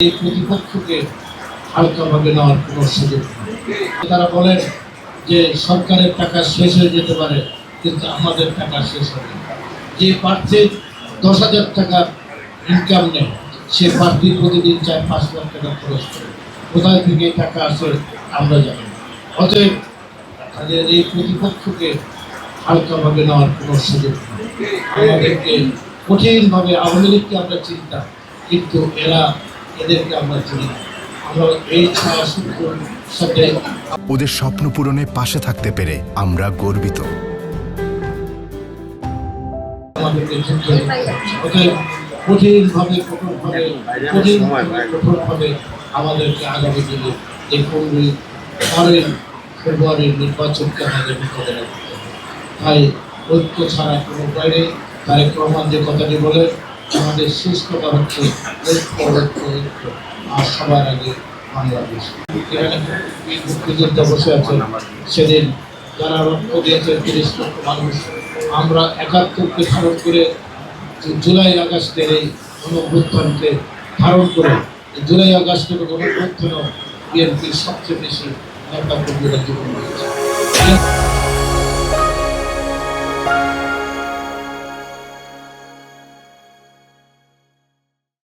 এই প্রতিপক্ষকে হালকাভাবে নেওয়ার কোনো সুযোগ তারা বলেন যে সরকারের টাকা শেষ হয়ে যেতে পারে, কিন্তু আমাদের টাকা শেষ হবে যে প্রার্থীর দশ হাজার ইনকাম সে প্রার্থী প্রতিদিন পাঁচ লাখ টাকা খরচ করে। কোথায় থেকে টাকা আসে, আমরা জানি অতএব তাদের এই প্রতিপক্ষকে হালকাভাবে নেওয়ার কোনো সুযোগ আমাদেরকে কঠিনভাবে আওয়ামী লীগকে আমরা চিন্তা কিন্তু এরা এদেরকে আমরা চিনি। আমরা এই ছায়া সাথে ওদের স্বপ্ন পূরণে পাশে থাকতে পেরে আমরা গর্বিত। আমাদেরকে যুদ্ধ অতএব কঠিনভাবে কঠোরভাবে কঠিনভাবে কঠোরভাবে আমাদেরকে আগামী দিনে এই পনেরোই পরের ফেব্রুয়ারির নির্বাচনকে আমাদের বিপদে রাখতে তাই ঐক্য ছাড়া কোনো উপায় নেই। তারেক রহমান যে কথাটি বলে আমাদের শেষ কথা হচ্ছে আর সবার আগে বাংলাদেশ। বসে আছেন সেদিন যারা রক্ত দিয়েছে, তিরিশ লক্ষ মানুষ। আমরা একাত্তরকে ধারণ করে জুলাই আগস্টের এই গণঅভ্যুত্থানকে ধারণ করে জুলাই আগস্টের গণঅভ্যুত্থানও বিএনপির সবচেয়ে বেশি নেতা কর্মীরা জীবন